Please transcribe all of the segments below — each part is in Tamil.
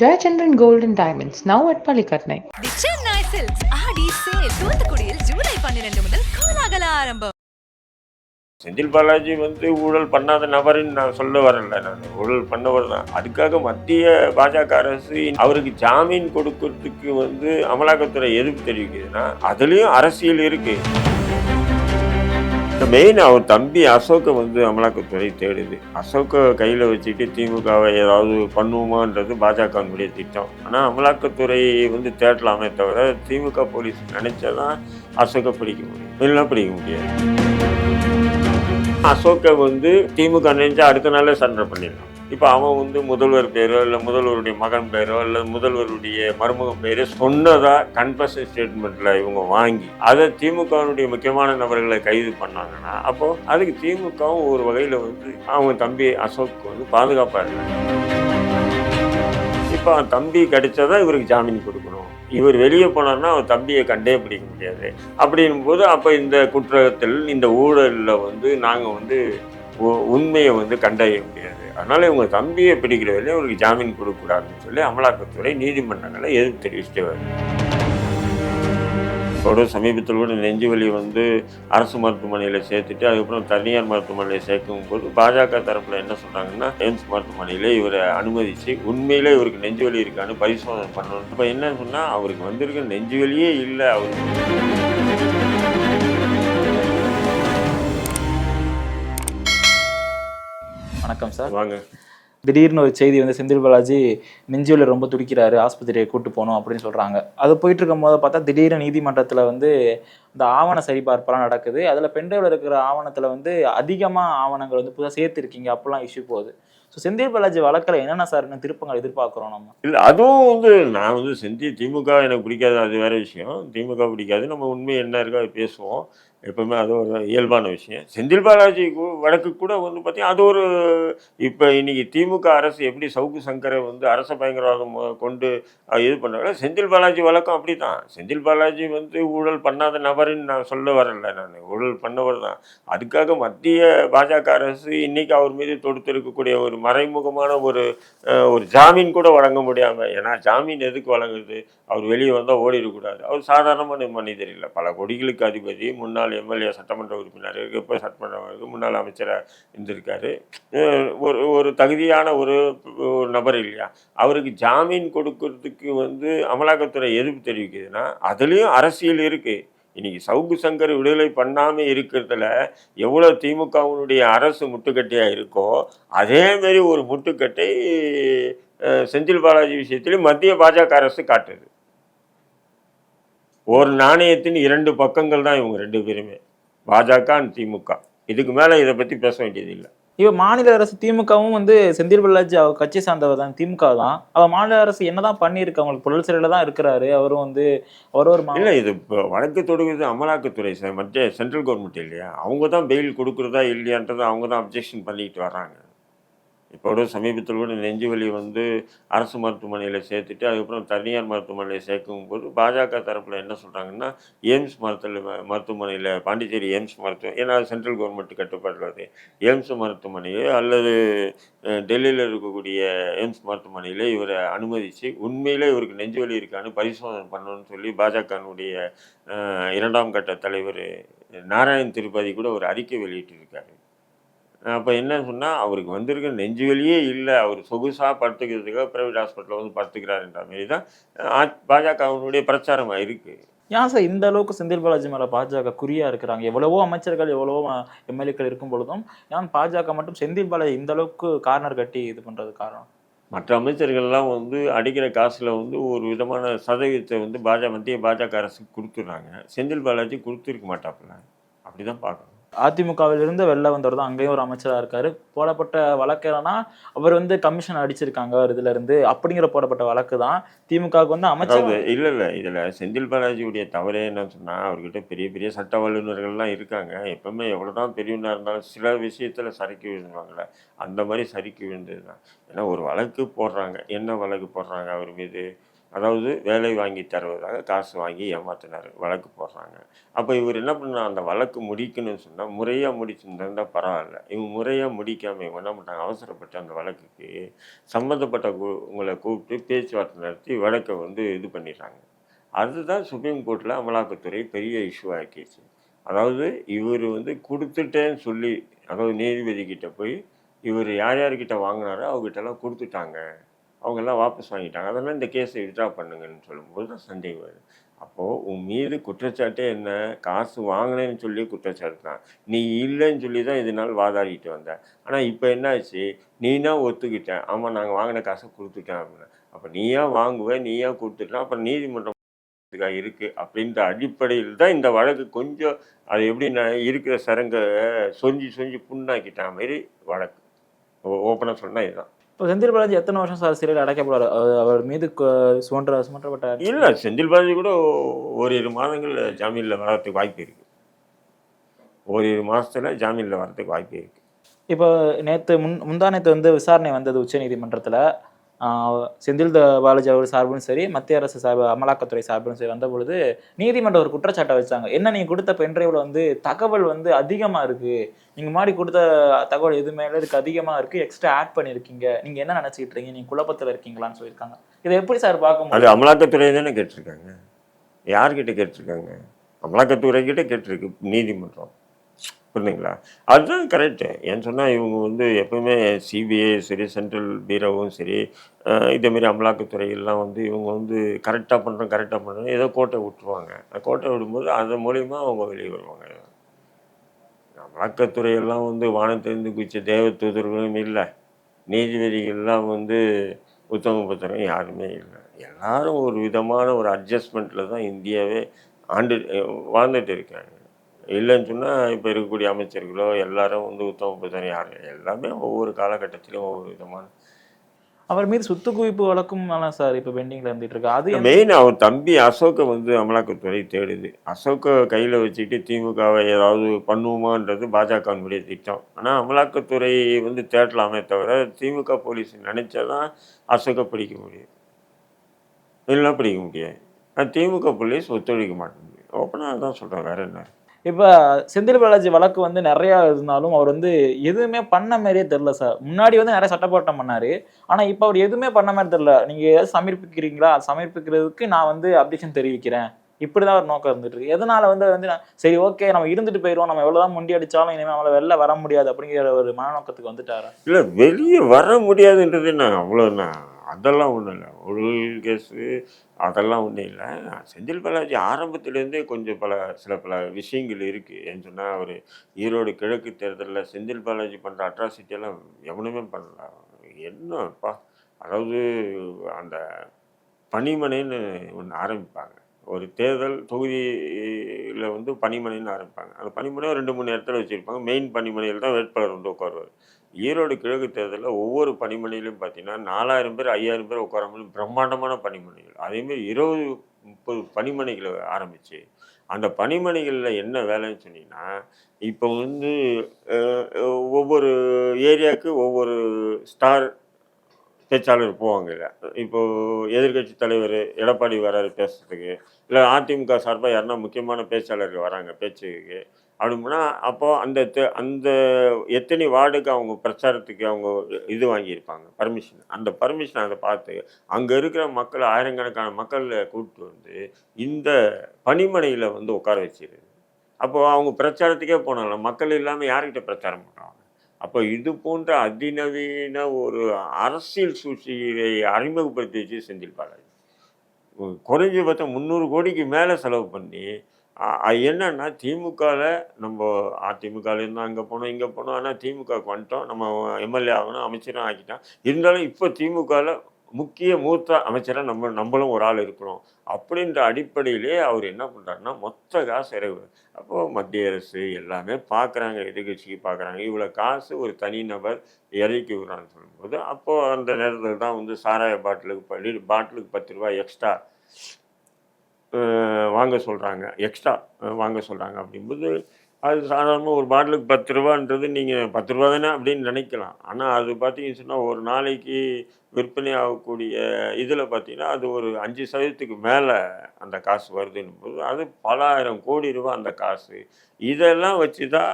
Gold and Diamonds, now at Palikatnai. The Chennai silks Aadi sale தூத்துக்குடியில் ஜூலை பன்னிரண்டு முதல் கோலாகல ஆரம்பம். செந்தில் பாலாஜி வந்து ஊழல் பண்ணாத நபருன்னு நான் சொல்ல வரல. நான் ஊழல் பண்ணவர் தான். அதுக்காக மத்திய பாஜக அரசு அவருக்கு ஜாமீன் கொடுக்கறதுக்கு வந்து அமலாக்கத்துறை எதிர்ப்பு தெரிவிக்குதுன்னா அதுலேயும் அரசியல் இருக்கு. மெயின் அவர் தம்பி அசோக்கை வந்து அமலாக்கத்துறை தேடுது. அசோக்கை கையில் வச்சுட்டு திமுகவை ஏதாவது பண்ணுவோமான்றது பாஜகவினுடைய திட்டம். ஆனால் அமலாக்கத்துறை வந்து தேடலாமே தவிர திமுக போலீஸ் நினைச்சதான் அசோக்கை பிடிக்க முடியும். இல்லைன்னா பிடிக்க முடியாது. அசோக்கை வந்து திமுக நினைச்சா அடுத்த நாளே சண்டை பண்ணிடலாம். இப்போ அவன் வந்து முதல்வர் பேரோ இல்லை முதல்வருடைய மகன் பேரோ இல்லை முதல்வருடைய மருமகன் பேரோ சொன்னதாக கன்ஃபஷன் ஸ்டேட்மெண்ட்டில் இவங்க வாங்கி அதை திமுகவினுடைய முக்கியமான நபர்களை கைது பண்ணாங்கன்னா அப்போது அதுக்கு திமுகவும் ஒரு வகையில் வந்து அவங்க தம்பி அசோக் வந்து பாதுகாப்பாக இருக்காங்க இப்போ அவன் தம்பி கிடைச்சதான் இவருக்கு ஜாமீன் கொடுக்கணும். இவர் வெளியே போனார்னா அவன் தம்பியை கண்டே பிடிக்க முடியாது. அப்படின்னும் போது அப்போ இந்த குற்றத்தில் இந்த ஊழலில் வந்து நாங்கள் வந்து உ- உண்மையை வந்து கண்டறிய முடியாது. அதனால் இவங்க தம்பியை பிடிக்கிற வரையும் அவருக்கு ஜாமீன் கொடுக்கக்கூடாதுன்னு சொல்லி அமலாக்கத்துறை நீதிமன்றங்களை எதிர்ப்பு தெரிவிச்சுட்டு வருது கூட சமீபத்தில் கூட நெஞ்சு வலி வந்து அரசு மருத்துவமனையில் சேர்த்துட்டு அதுக்கப்புறம் தனியார் மருத்துவமனையில் சேர்க்கும் போது பாஜக தரப்பில் என்ன சொல்கிறாங்கன்னா எய்ம்ஸ் மருத்துவமனையில் இவரை அனுமதித்து உண்மையிலே இவருக்கு நெஞ்சு வலி இருக்கான்னு பரிசோதனை பண்ணணும். இப்போ என்ன சொன்னால் அவருக்கு வந்திருக்க நெஞ்சு வலியே இல்லை அவருக்கு. வணக்கம் சார். வாங்க. திடீர்னு ஒரு செய்தி வந்து செந்தில் பாலாஜி நெஞ்சுவலி ரொம்ப துடிக்கிறாரு ஆஸ்பத்திரியை கூட்டு போகணும் அப்படின்னு சொல்றாங்க. அது போயிட்டு இருக்கும் போது பார்த்தா திடீர்னு நீதிமன்றத்துல வந்து இந்த ஆவண சரிபார்ப்பெல்லாம் நடக்குது. அதுல பென்ட்ரைவ்ல இருக்கிற ஆவணத்துல வந்து அதிகமா ஆவணங்கள் வந்து புதுசாக சேர்த்துருக்கீங்க அப்பெல்லாம் இஷ்யூ போகுது. ஸோ செந்தில் பாலாஜி வழக்கில் என்னென்ன சார் இன்னும் திருப்பங்கள் எதிர்பார்க்குறோம் நம்ம? இல்லை அதுவும் வந்து நான் வந்து செஞ்சு திமுக எனக்கு பிடிக்காது. அது வேற விஷயம். திமுக பிடிக்காது. நம்ம உண்மை என்ன இருக்கோ அதை பேசுவோம். எப்பவுமே அது ஒரு இயல்பான விஷயம். செந்தில் பாலாஜி வழக்கு கூட வந்து பார்த்தீங்கன்னா அது ஒரு இப்போ இன்றைக்கி திமுக அரசு எப்படி சவுக்கு சங்கரை வந்து அரச பயங்கரவாதம் கொண்டு இது பண்ணாங்க செந்தில் பாலாஜி வழக்கம் அப்படி தான் செந்தில் பாலாஜி வந்து ஊழல் பண்ணாத நபருன்னு நான் சொல்ல வரல நான். ஊழல் பண்ணவர் தான். அதுக்காக மத்திய பாஜக அரசு இன்றைக்கி அவர் மீது தொடுத்திருக்கக்கூடிய ஒரு மறைமுகமான ஒரு ஒரு ஜாமீன் கூட வழங்க முடியாமல் ஏன்னா ஜாமீன் எதுக்கு வழங்குது? அவர் வெளியே வந்தால் ஓடிடக்கூடாது. அவர் சாதாரணமான மனிதர் இல்லை. பல கோடிகளுக்கு அதிபதி முன்னாள் எம்எல்ஏ சட்டமன்ற உறுப்பினர் இப்போ சட்டமன்ற முன்னாள் அமைச்சராக இருந்திருக்காரு. ஒரு ஒரு தகுதியான ஒரு ஒரு நபர் இல்லையா? அவருக்கு ஜாமீன் கொடுக்கறதுக்கு வந்து அமலாக்கத்துறை எதிர்ப்பு தெரிவிக்குதுன்னா அதுலேயும் அரசியல் இருக்குது இன்னைக்கு சவுக்கு சங்கர் விடுதலை பண்ணாமல் இருக்கிறதுல எவ்வளோ திமுகவினுடைய அரசு முட்டுக்கட்டையாக இருக்கோ அதேமாரி ஒரு முட்டுக்கட்டை அஹ், செந்தில் பாலாஜி விஷயத்திலையும் மத்திய பாஜக அரசு காட்டுது. ஒரு நாணயத்தின் இரண்டு பக்கங்கள் தான் இவங்க ரெண்டு பேருமே. பாஜக and திமுக. இதுக்கு மேலே இதை பற்றி பேச வேண்டியது இல்லை. இவ மாநில அரசு திமுகவும் வந்து செந்தில் பாலாஜி அவர் கட்சி சார்ந்தவர் தான் திமுக தான். அவ மாநில அரசு என்னதான் பண்ணியிருக்கு அவங்களுக்கு புழல் சிறையில தான் இருக்கிறாரு. அவரும் வந்து அவர் ஒரு இல்லை இது இப்போ வழக்கு தொடுக்கிறது அமலாக்கத்துறை சார் மத்திய சென்ட்ரல் கவர்மெண்ட் இல்லையா? அவங்க தான் பெயில் கொடுக்குறதா இல்லையான்றதை அவங்க தான் அப்ஜெக்ஷன் பண்ணிட்டு வர்றாங்க. இப்போ கூட சமீபத்தில் கூட நெஞ்சு வலி வந்து அரசு மருத்துவமனையில் சேர்த்துட்டு அதுக்கப்புறம் தனியார் மருத்துவமனையில் சேர்க்கும் போது பாஜக தரப்பில் என்ன சொல்கிறாங்கன்னா எய்ம்ஸ் மருத்துவ மருத்துவமனையில் பாண்டிச்சேரி எய்ம்ஸ் மருத்துவம் ஏன்னா சென்ட்ரல் கவர்மெண்ட் கட்டுப்பாடுறது எய்ம்ஸ் மருத்துவமனையோ அல்லது டெல்லியில் இருக்கக்கூடிய எய்ம்ஸ் மருத்துவமனையில் இவரை அனுமதித்து உண்மையிலே இவருக்கு நெஞ்சு வலி இருக்கான்னு பரிசோதனை பண்ணணும்னு சொல்லி பாஜகனுடைய இரண்டாம் கட்ட தலைவர் நாராயண் திருப்பதி கூட ஒரு அறிக்கை வெளியிட்டிருக்காரு. அப்போ என்ன சொன்னால் அவருக்கு வந்திருக்க நெஞ்சு வலியே இல்லை. அவர் சொகுசாக படுத்துக்கிறதுக்காக ப்ரைவேட் ஹாஸ்பிட்டலில் வந்து படுத்துக்கிறாருன்ற மாரி தான் பாஜகவினுடைய பிரச்சாரமாக இருக்குது ஏன் சார் இந்த அளவுக்கு செந்தில் பாலாஜி மேல பாஜக குறியா இருக்கிறாங்க? எவ்வளவோ அமைச்சர்கள் எவ்வளவோ எம்எல்ஏக்கள் இருக்கும் பொழுதும் ஏன் பாஜக மட்டும் செந்தில் பாலாஜி இந்த அளவுக்கு கார்னர் கட்டி இது பண்றது காரணம்? மற்ற அமைச்சர்கள்லாம் வந்து அடிக்கிற காசில் வந்து ஒரு விதமான சதவீதத்தை வந்து பாஜக மத்திய பாஜக அரசுக்கு கொடுத்துட்றாங்க. செந்தில் பாலாஜி கொடுத்துருக்க மாட்டாப்புல. அப்படி தான் பார்க்கணும். அதிமுகவில் இருந்து வெளில வந்தவர் தான். அங்கேயும் ஒரு அமைச்சராக இருக்காரு. போடப்பட்ட வழக்கு என்னன்னா அவர் வந்து கமிஷன் அடிச்சிருக்காங்க ஒரு இதுல இருந்து அப்படிங்கிற போடப்பட்ட வழக்கு தான். திமுகவுக்கு வந்து அமைச்சர் இல்லை இல்லை இதில் செந்தில் பாலாஜியுடைய தவறே என்ன சொன்னால் அவர்கிட்ட பெரிய பெரிய சட்ட வல்லுநர்கள்லாம் இருக்காங்க. எப்பவுமே எவ்வளோதான் பெரியவனாக இருந்தாலும் சில விஷயத்தில் சறுக்கி விழுந்துருவாங்கல்ல. அந்த மாதிரி சறுக்கி விழுந்தது தான் ஏன்னா ஒரு வழக்கு போடுறாங்க. என்ன வழக்கு போடுறாங்க அவர் மீது? அதாவது வேலை வாங்கி தருவதாக காசு வாங்கி ஏமாத்தினார் வழக்கு போடுறாங்க. அப்போ இவர் என்ன பண்ணா அந்த வழக்கு முடிக்கணும்னு சொன்னால் முறையாக முடிச்சிருந்தா பரவாயில்ல. இவங்க முறையாக முடிக்காமல் இவங்க என்ன பண்ணாங்க அவசரப்பட்டு அந்த வழக்குக்கு சம்மந்தப்பட்ட கு- உங்களை கூப்பிட்டு பேச்சுவார்த்தை நடத்தி வழக்கை வந்து இது பண்ணிடுறாங்க. அதுதான் சுப்ரீம் கோர்ட்டில் அமலாக்கத்துறை பெரிய இஷ்யூ ஆக்கிடுச்சு. அதாவது இவர் வந்து கொடுத்துட்டேன்னு சொல்லி அதாவது நீதிபதி கிட்ட போய் இவர் யார் யார்கிட்ட வாங்கினாரோ அவங்ககிட்டலாம் கொடுத்துட்டாங்க. அவங்கெல்லாம் வாபஸ் வாங்கிட்டாங்க. அதெல்லாம் இந்த கேஸை வித்ட்ரா பண்ணுங்கன்னு சொல்லும்போது தான் சந்தேகம் வருது. அப்போது உன் மீது குற்றச்சாட்டே என்ன? காசு வாங்கினேன்னு சொல்லி குற்றச்சாட்டு தான். நீ இல்லைன்னு சொல்லி தான் இதனால் வாதாடிட்டு வந்த. ஆனால் இப்போ என்னாச்சு? நீனா ஒத்துக்கிட்டேன் ஆமாம் நாங்கள் வாங்கின காசை கொடுத்துட்டேன் அப்படின்னு. அப்போ நீயா வாங்குவேன் நீயா கொடுத்துட்டா அப்புறம் நீதிமன்றம் இதுக்காக அப்படின்ற அடிப்படையில் தான் இந்த வழக்கு கொஞ்சம் அது எப்படி நான் இருக்கிற சரங்க சொஞ்சி சொஞ்சி புண்ணாக்கிட்ட மாதிரி வழக்கு. ஓப்பனாக சொன்னால் இதுதான். இப்போ செந்தில் பாலாஜி எத்தனை வருஷம் சார் சிறையில் அடைக்கப்படுறாரு அவர் மீது சுமன்ற சுமற்றப்பட்ட இல்லை செந்தில் பாலாஜி கூட ஓரிரு மாதங்கள் ஜாமீனில் வரதுக்கு வாய்ப்பு இருக்கு. ஓரிரு மாசத்துல ஜாமீனில் வரதுக்கு வாய்ப்பு இருக்கு. இப்போ நேற்று முன் முந்தா நேற்று வந்து விசாரணை வந்தது உச்சநீதிமன்றத்தில். செந்தில் பாலாஜி அவர் சார்பும் சரி மத்திய அரசு சார்பு அமலாக்கத்துறை சார்பும் சரி வந்த பொழுது நீதிமன்றம் ஒரு குற்றச்சாட்டை வச்சாங்க. என்ன நீங்கள் கொடுத்த பென்ட்ரைவில் வந்து தகவல் வந்து அதிகமாக இருக்குது நீங்கள் முன்னாடி கொடுத்த தகவல் எதுவுமே இதுக்கு அதிகமாக இருக்குது எக்ஸ்ட்ரா ஆட் பண்ணியிருக்கீங்க. நீங்கள் என்ன நினச்சிக்கிட்டு இருக்கீங்க? நீங்கள் குழப்பத்தில் இருக்கீங்களான்னு சொல்லியிருக்காங்க. இதை எப்படி சார் பார்க்க முடியும்? அமலாக்கத்துறை தானே கேட்டிருக்காங்க. யார்கிட்ட கேட்டிருக்காங்க? அமலாக்கத்துறை கிட்ட கேட்டிருக்கு நீதிமன்றம். புரியுதுங்களா அதுதான் கரெக்டு ஏன்னு சொன்னால் இவங்க வந்து எப்பவுமே சிபிஐ சரி சென்ட்ரல் பீரோவும் சரி இதேமாரி இதே மாதிரி வந்து இவங்க வந்து கரெக்டாக பண்ணுறோம் கரெக்டாக பண்ணுறோம் ஏதோ கோட்டை விட்டுருவாங்க. அந்த கோட்டை விடும்போது அது மூலிமா அவங்க வெளியே வருவாங்க. அமலாக்கத்துறையெல்லாம் வந்து வானத்திலிருந்து குதிச்ச தேவ தூதர்களும் இல்லை. நீதிபதிகள்லாம் வந்து உத்தம புத்தகம் யாருமே இல்லை. எல்லாரும் ஒரு விதமான ஒரு அட்ஜஸ்ட்மெண்ட்டில் தான் இந்தியாவே ஆண்டு வாழ்ந்துட்டு இருக்காங்க இல்லைன்னு சொன்னால் இப்போ இருக்கக்கூடிய அமைச்சர்களோ எல்லாரும் வந்து உத்தம புத்தகம் யாரும் எல்லாமே ஒவ்வொரு காலகட்டத்திலும் ஒவ்வொரு விதமான அவர் மீது சொத்து குவிப்பு வழக்கும் சார் இப்போ பெண்டிங்கில் இருந்துட்டு இருக்கு அது மெயின் அவன் தம்பி அசோக்கை வந்து அமலாக்கத்துறை தேடுது. அசோக்கை கையில் வச்சுக்கிட்டு திமுகவை ஏதாவது பண்ணுவோமான்றது பாஜகவினுடைய திட்டம். ஆனால் அமலாக்கத்துறை வந்து தேடலாமே தவிர திமுக போலீஸ் நினைச்சாதான் அசோக்கை பிடிக்க முடியும். இல்லைன்னா பிடிக்க முடியாது. ஆனால் திமுக போலீஸ் ஒத்துழைக்க மாட்டேங்குது. ஓப்பனாக தான் சொல்கிறேன் வேற என்ன? இப்போ செந்தில் பாலாஜி வழக்கு வந்து நிறையா இருந்தாலும் அவர் வந்து எதுவுமே பண்ண மாதிரியே தெரில சார். முன்னாடி வந்து நிறைய சட்டப்போட்டம் பண்ணார். ஆனால் இப்போ அவர் எதுவுமே பண்ண மாதிரி தெரில நீங்கள் ஏதாவது சமர்ப்பிக்கிறீங்களா? சமர்ப்பிக்கிறதுக்கு நான் வந்து அப்டிஷன் தெரிவிக்கிறேன். இப்படிதான் ஒரு நோக்கம் இருந்துட்டு இருக்கு. எதனால வந்து வந்து நான் சரி ஓகே நம்ம இருந்துட்டு போயிடுவோம் நம்ம எவ்வளவுதான் முண்டி அடித்தாலும் இனிமேல் நம்மள வெளில வர முடியாது அப்படிங்கிற ஒரு மனநோக்கத்துக்கு வந்துட்டாரா? இல்லை வெளியே வர முடியாதுன்றது என்ன? நான் அதெல்லாம் ஒன்றும் இல்லை. ஒழுங்கல் கேஸு அதெல்லாம் ஒன்றும் இல்லை. செந்தில் பாலாஜி ஆரம்பத்துலேருந்தே கொஞ்சம் பல சில பல விஷயங்கள் இருக்குது ஏன்னு சொன்னால் அவர் ஈரோடு கிழக்கு தேர்தலில் செந்தில் பாலாஜி பண்ணுற அட்ராசிட்டியெல்லாம் எவனுமே பண்ணல. என்னப்பா? அதாவது அந்த பணிமனைன்னு ஒன்று ஆரம்பிப்பாங்க. ஒரு தேர்தல் தொகுதியில் வந்து பணிமனைன்னு ஆரம்பிப்பாங்க. அந்த பனிமனை ரெண்டு மூணு இடத்துல வச்சுருப்பாங்க. மெயின் பணிமனையில் தான் வேட்பாளர் வந்து உட்காருவார். ஈரோடு கிழக்கு தேர்தலில் ஒவ்வொரு பணிமனையிலும் பார்த்தீங்கன்னா நாலாயிரம் பேர் ஐயாயிரம் பேர் உட்கார முடியும் பிரம்மாண்டமான பணிமனைகள். அதேமாரி இருபது முப்பது பணிமனைகளை ஆரம்பிச்சு அந்த பணிமனைகளில் என்ன வேலைன்னு சொன்னீங்கன்னா இப்போ வந்து ஒவ்வொரு ஏரியாவுக்கு ஒவ்வொரு ஸ்டார் பேச்சாளர் போவாங்க இல்லை. இப்போது எதிர்க்கட்சி தலைவர் எடப்பாடி வராரு பேசுறதுக்கு இல்லை அதிமுக சார்பாக யாருன்னா முக்கியமான பேச்சாளர்கள் வராங்க பேச்சுக்கு அப்படின்னா அப்போது அந்த அந்த எத்தனை வார்டுக்கு அவங்க பிரச்சாரத்துக்கு அவங்க இது வாங்கியிருப்பாங்க பர்மிஷன் அந்த பர்மிஷன் அதை பார்த்து அங்கே இருக்கிற மக்கள் ஆயிரக்கணக்கான மக்களை கூப்பிட்டு வந்து இந்த பணிமனையில் வந்து உட்கார வச்சிருது அப்போது அவங்க பிரச்சாரத்துக்கே போனாங்க. மக்கள் இல்லாமல் யார்கிட்ட பிரச்சாரம் பண்ணுவாங்க அப்போ இது போன்ற அதிநவீன ஒரு அரசியல் சூழ்ச்சியை அறிமுகப்படுத்தி வச்சு செஞ்சிருப்பாங்க. குறைஞ்சபட்சம் முந்நூறு கோடிக்கு மேலே செலவு பண்ணி அ- என்னன்னா திமுகவில் நம்ம அதிமுகலேருந்து அங்கே போனோம் இங்கே போனோம். ஆனால் திமுகவுக்கு வந்துட்டோம். நம்ம எம்எல்ஏ ஆகணும் அமைச்சரும் ஆக்கிட்டான் இருந்தாலும் இப்போ திமுகவில் முக்கிய மூத்த அமைச்சராக நம்ம நம்மளும் ஒரு ஆள் இருக்கிறோம். அப்படின்ற அடிப்படையிலே அவர் என்ன பண்ணுறாருன்னா மொத்த காசு இறவு. அப்போது மத்திய அரசு எல்லாமே பார்க்குறாங்க எதிர்கட்சிக்கு பார்க்குறாங்க இவ்வளோ காசு ஒரு தனிநபர் இறக்கி விடுறான்னு சொல்லும்போது அப்போது அந்த நேரத்தில் தான் வந்து சாராய பாட்டிலுக்கு பாட்டிலுக்கு பத்து ரூபாய் எக்ஸ்ட்ரா வாங்க சொல்கிறாங்க எக்ஸ்ட்ரா வாங்க சொல்கிறாங்க அப்படிங்கும்போது அது சாதாரணமாக ஒரு பாட்டிலுக்கு பத்து ரூபான்றது நீங்கள் பத்து ரூபா தானே அப்படின்னு நினைக்கலாம். ஆனால் அது பார்த்தீங்கன்னு சொன்னால் ஒரு நாளைக்கு விற்பனை ஆகக்கூடிய இதில் பார்த்தீங்கன்னா அது ஒரு அஞ்சு சதவீதத்துக்கு மேலே அந்த காசு வருதுன்னும் போது அது பல ஆயிரம் கோடி ரூபா அந்த காசு. இதெல்லாம் வச்சு தான்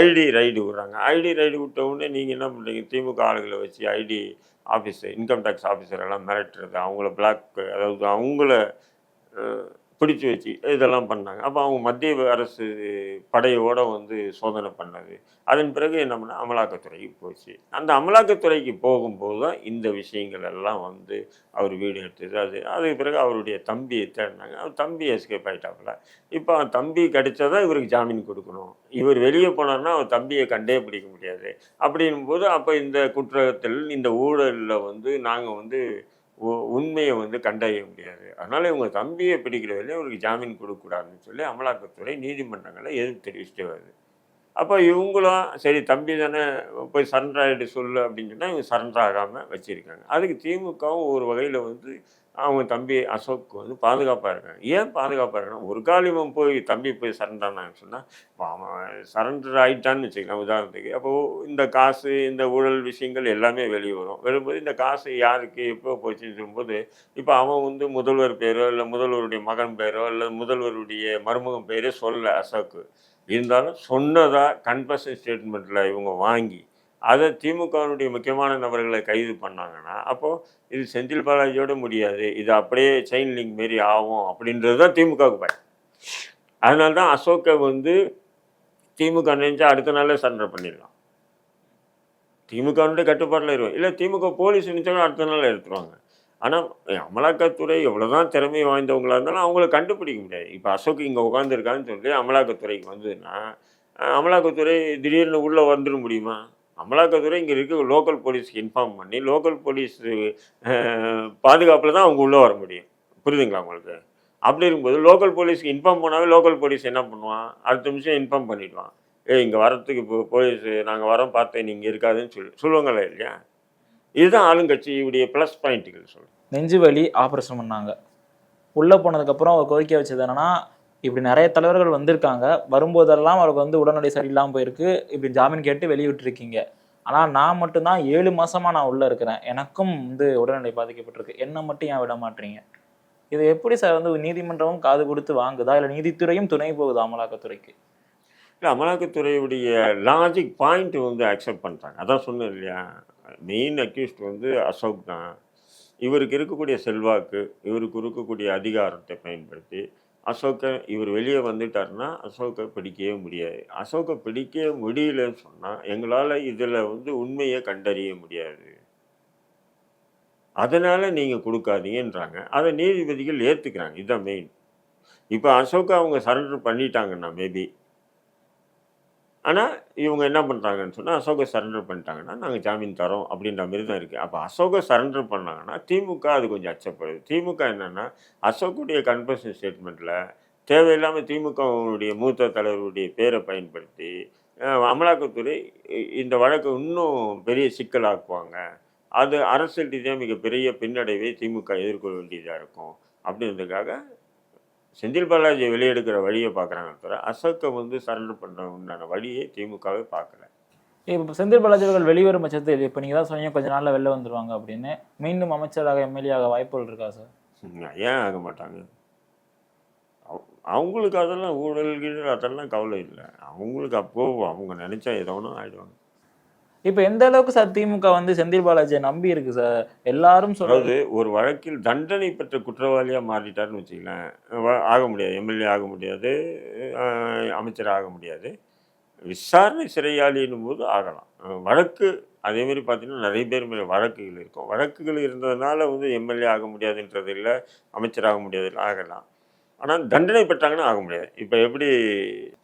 ஐடி ரைடு விடுறாங்க. ஐடி ரைடு விட்ட உடனே நீங்கள் என்ன பண்ணுறீங்க திமுக ஆளுகளை வச்சு IT officer income tax officer எல்லாம் மிரட்டுறது அவங்கள பிளாக் அதாவது அவங்கள பிடிச்சு வச்சு இதெல்லாம் பண்ணாங்க. அப்போ அவங்க மத்திய அரசு படையோடு வந்து சோதனை பண்ணது. அதன் பிறகு என்ன பண்ண அமலாக்கத்துறைக்கு போச்சு. அந்த அமலாக்கத்துறைக்கு போகும்போது தான் இந்த விஷயங்கள் எல்லாம் வந்து அவர் வீடு எடுத்தது. அது அதுக்கு பிறகு அவருடைய தம்பியை தேடினாங்க. அவர் தம்பி எஸ்கேப் ஆகிட்டாப்புல இப்போ அவன் தம்பி கிடைச்சாதான் இவருக்கு ஜாமீன் கொடுக்கணும். இவர் வெளியே போனார்னா அவர் தம்பியை கண்டே பிடிக்க முடியாது. அப்படின்னும் போது அப்போ இந்த குற்றத்தில் இந்த ஊழலில் வந்து நாங்கள் வந்து உண்மையை வந்து கண்டறிய முடியாது. அதனால் இவங்க தம்பியை பிடிக்கிற வரையும் அவருக்கு ஜாமீன் கொடுக்கக்கூடாதுன்னு சொல்லி அமலாக்கத்துறை நீதிமன்றங்களை எதிர்ப்பு தெரிவிச்சுட்டு வருது. அப்போ இவங்களும் சரி தம்பி தானே போய் சரண்டர் ஆகிட்டு சொல்லு அப்படின்னு சொன்னால் இவங்க சரண்டர் ஆகாமல் வச்சுருக்காங்க. அதுக்கு திமுகவும் ஒரு வகையில் வந்து அவங்க தம்பி அசோக் வந்து பாதுகாப்பாக இருக்காங்க. ஏன் பாதுகாப்பாக இருக்காங்க ஒரு கால் போய் தம்பி போய் சரண்டர் சொன்னால் அவன் சரண்டர் ஆகிட்டான்னு வச்சுக்கலாம் உதாரணத்துக்கு. அப்போது இந்த காசு இந்த ஊழல் விஷயங்கள் எல்லாமே வெளியே வரும். வரும்போது இந்த காசு யாருக்கு எப்போ போச்சுன்னு சொல்லும்போது இப்போ அவன் வந்து முதல்வர் பேரோ இல்லை முதல்வருடைய மகன் பேரோ இல்லை முதல்வருடைய மருமகன் பேரோ சொல்ல அசோக்கு. இருந்தாலும் சொன்னதாக கன்ஃபஷன் ஸ்டேட்மெண்ட்டில் இவங்க வாங்கி அதை திமுகவினுடைய முக்கியமான நபர்களை கைது பண்ணாங்கன்னா அப்போது இது செந்தில் பாலாஜியோட முடியாது. இது அப்படியே செயின் லிங்க் மாரி ஆகும் அப்படின்றது தான் திமுகவுக்கு பயம். அதனால தான் அசோக்கை வந்து திமுக நினைச்சா அடுத்த நாளே சரண்டர் பண்ணிடலாம். திமுகனுடைய கட்டுப்பாட்டில் இருக்கும் இல்லை திமுக போலீஸ் நினைச்சாலும் அடுத்த நாள் எடுத்துருவாங்க. ஆனால் அமலாக்கத்துறை எவ்வளோதான் திறமை வாய்ந்தவங்களாக இருந்தாலும் அவங்கள கண்டுபிடிக்க முடியாது. இப்போ அசோக் இங்கே உட்காந்துருக்கான்னு சொல்லி அமலாக்கத்துறைக்கு வந்ததுன்னா அமலாக்கத்துறை திடீர்னு உள்ளே வந்துட முடியுமா? அமலாக்கத்துறை இங்கே இருக்க லோக்கல் போலீஸ்க்கு இன்ஃபார்ம் பண்ணி லோக்கல் போலீஸ் பாதுகாப்பில் தான் அவங்க உள்ளே வர முடியும். புரியுதுங்களா உங்களுக்கு? அப்படி இருக்கும்போது லோக்கல் போலீஸ்க்கு இன்ஃபார்ம் பண்ணாவே லோக்கல் போலீஸ் என்ன பண்ணுவான்? அடுத்த நிமிஷம் இன்ஃபார்ம் பண்ணிடுவான். ஏ இங்கே வரத்துக்கு இப்போ போலீஸ் நாங்கள் வரோம் பார்த்தேன் நீங்கள் இருக்காதுன்னு சொல்லி சொல்லுவாங்களே இல்லையா? இதுதான் ஆளுங்கட்சியுடைய ப்ளஸ் பாயிண்ட்டுகள் சொல்லுங்கள் நெஞ்சு வலி ஆப்ரேஷன் பண்ணாங்க. உள்ளே போனதுக்கப்புறம் அவர் கோரிக்கை வச்சது என்னன்னா இப்படி நிறைய தலைவர்கள் வந்திருக்காங்க. வரும்போதெல்லாம் அவருக்கு வந்து உடனடி சரியில்லாமல் போயிருக்கு. இப்படி ஜாமீன் கேட்டு வெளியிட்டிருக்கீங்க. ஆனால் நான் மட்டும்தான் ஏழு மாசமா நான் உள்ளே இருக்கிறேன். எனக்கும் வந்து உடல்நிலை பாதிக்கப்பட்டிருக்கு. என்ன மட்டும் ஏன் விட மாட்டீங்க? இது எப்படி சார் வந்து நீதிமன்றமும் காது கொடுத்து வாங்குதா? இல்லை நீதித்துறையும் துணை போகுதா அமலாக்கத்துறைக்கு? இல்லை அமலாக்கத்துறையுடைய லாஜிக் பாயிண்ட் வந்து அக்செப்ட் பண்ணுறாங்க அதான் சொன்னேன் இல்லையா? மெயின் அக்யூஸ்ட் வந்து அசோக் தான். இவருக்கு இருக்கக்கூடிய செல்வாக்கு இவருக்கு இருக்கக்கூடிய அதிகாரத்தை பயன்படுத்தி அசோக்கை இவர் வெளியே வந்துட்டார்னா அசோக்கை பிடிக்கவே முடியாது. அசோக்கை பிடிக்க முடியலன்னு சொன்னால் எங்களால் இதில் வந்து உண்மையை கண்டறிய முடியாது. அதனால் நீங்கள் கொடுக்காதீங்கன்றாங்க. அதை நீதிபதிகள் ஏற்றுக்கிறாங்க இதுதான் மெயின் இப்போ அசோக்கை அவங்க சரண்டர் பண்ணிட்டாங்கன்னா மேபி ஆனால் இவங்க என்ன பண்ணுறாங்கன்னு சொன்னால் அசோகை சரண்டர் பண்ணிட்டாங்கன்னா நாங்கள் ஜாமீன் தரோம் அப்படின்ற மாதிரி தான் இருக்குது அப்போ அசோகை சரண்டர் பண்ணாங்கன்னா திமுக அது கொஞ்சம் அச்சப்படுது. திமுக என்னென்னா அசோக்குடைய கன்ஃபர்ஷன் ஸ்டேட்மெண்ட்டில் தேவையில்லாமல் திமுகவுடைய மூத்த தலைவருடைய பேரை பயன்படுத்தி அமலாக்கத்துறை இந்த வழக்கை இன்னும் பெரிய சிக்கலாக்குவாங்க. அது அரசியல் ரீதியாக மிகப்பெரிய பின்னடைவை திமுக எதிர்கொள்ள வேண்டியதாக இருக்கும். அப்படின்றதுக்காக செந்தில் பாலாஜியை வெளியெடுக்கிற வழியை பார்க்குறாங்க தவிர அசோக்கை வந்து சரண்டர் பண்ணுற உண்டான வழியை திமுகவே பார்க்கல. இப்போ செந்தில் பாலாஜி அவர்கள் வெளிவரும் பட்சத்தில் இப்போ நீங்கள் தான் சொன்னீங்க கொஞ்ச நாள்ல வெளில வந்துருவாங்க அப்படின்னு. மீண்டும் அமைச்சராக எம்எல்ஏ ஆக வாய்ப்புகள் இருக்கா சார் ஏன் ஆக மாட்டாங்க? அவ- அவங்களுக்கு அதெல்லாம் ஊழல் கீழல் அதெல்லாம் கவலை இல்லை. அவங்களுக்கு அப்போ அவங்க நினைச்சா ஏதோ ஒன்று ஆயிடுவாங்க. இப்போ எந்த அளவுக்கு சார் திமுக வந்து செந்தில் பாலாஜியை நம்பி இருக்கு சார்? எல்லாரும் சொல்றது ஒரு வழக்கில் தண்டனை பெற்ற குற்றவாளியாக மாறிட்டாருன்னு வச்சுக்கலாம் வ- ஆக முடியாது. எம்எல்ஏ ஆக முடியாது. அமைச்சர் ஆக முடியாது. விசாரணை சிறையாளின்னும் போது ஆகலாம். வழக்கு அதே மாதிரி பார்த்தீங்கன்னா நிறைய பேர் மேலே வழக்குகள் இருக்கும். வழக்குகள் இருந்ததுனால வந்து எம்எல்ஏ ஆக முடியாதுன்றது இல்லை அமைச்சர் ஆக முடியாது இல்லை ஆகலாம். ஆனால் தண்டனை பெற்றாங்கன்னா ஆக முடியாது. இப்போ எப்படி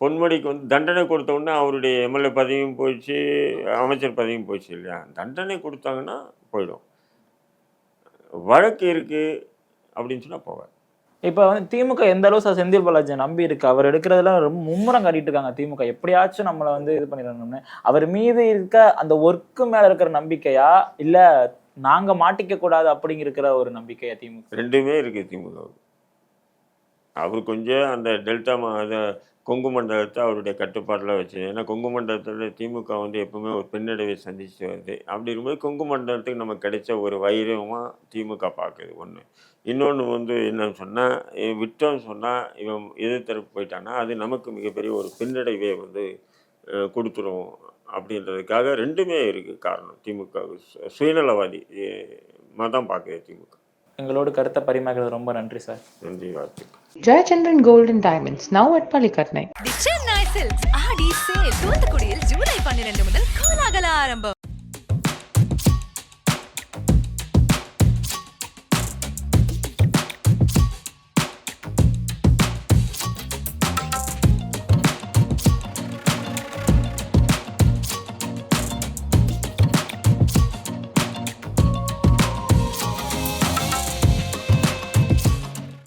பொன்முடிக்கு வந்து தண்டனை கொடுத்த உடனே அவருடைய எம்எல்ஏ பதவியும் போயிடுச்சு அமைச்சர் பதவியும் போயிடுச்சு இல்லையா? தண்டனை கொடுத்தாங்கன்னா போயிடும். வழக்கு இருக்கு அப்படின்னு சொன்னா போவார் இப்போ வந்து திமுக எந்த அளவு சார் செந்தில் பாலாஜியை நம்பி இருக்கு? அவர் எடுக்கிறதுல ரொம்ப மும்முரம் காட்டிட்டு இருக்காங்க திமுக. எப்படியாச்சும் நம்மளை வந்து இது பண்ணிடணும்னு. அவர் மீது இருக்க அந்த ஒர்க்கு மேல இருக்கிற நம்பிக்கையா? இல்ல நாங்க மாட்டிக்க கூடாது அப்படிங்கிற ஒரு நம்பிக்கையா திமுக? ரெண்டுமே இருக்கு திமுக அவர் கொஞ்சம் அந்த டெல்டா மா அதை கொங்கு மண்டலத்தை அவருடைய கட்டுப்பாட்டில் வச்சு ஏன்னா கொங்கு மண்டலத்தில் திமுக வந்து எப்பவுமே ஒரு பின்னடைவை சந்திச்சு வருது. அப்படி இருக்கும்போது கொங்கு மண்டலத்துக்கு நமக்கு கிடைச்ச ஒரு வைரமாக திமுக பார்க்குது. ஒன்று இன்னொன்று வந்து என்னன்னு சொன்னால் விட்டோம்னு சொன்னால் இவன் எதிர்த்தரப்பு போயிட்டான்னா அது நமக்கு மிகப்பெரிய ஒரு பின்னடைவை வந்து கொடுத்துரும் அப்படின்றதுக்காக ரெண்டுமே இருக்குது காரணம். திமுக சுயநலவாதி தான் பார்க்குது திமுக. எங்களோட கருத்தை பரிமாறுறது ரொம்ப நன்றி சார். நன்றி வாழ்த்துக்கள். Jayachandran Gold and Diamonds, now at Palikatnai. The Chennai silks Aadi sale தூத்துக்குடியில் ஜூலை பன்னிரண்டு முதல் கோலாகல ஆரம்பம்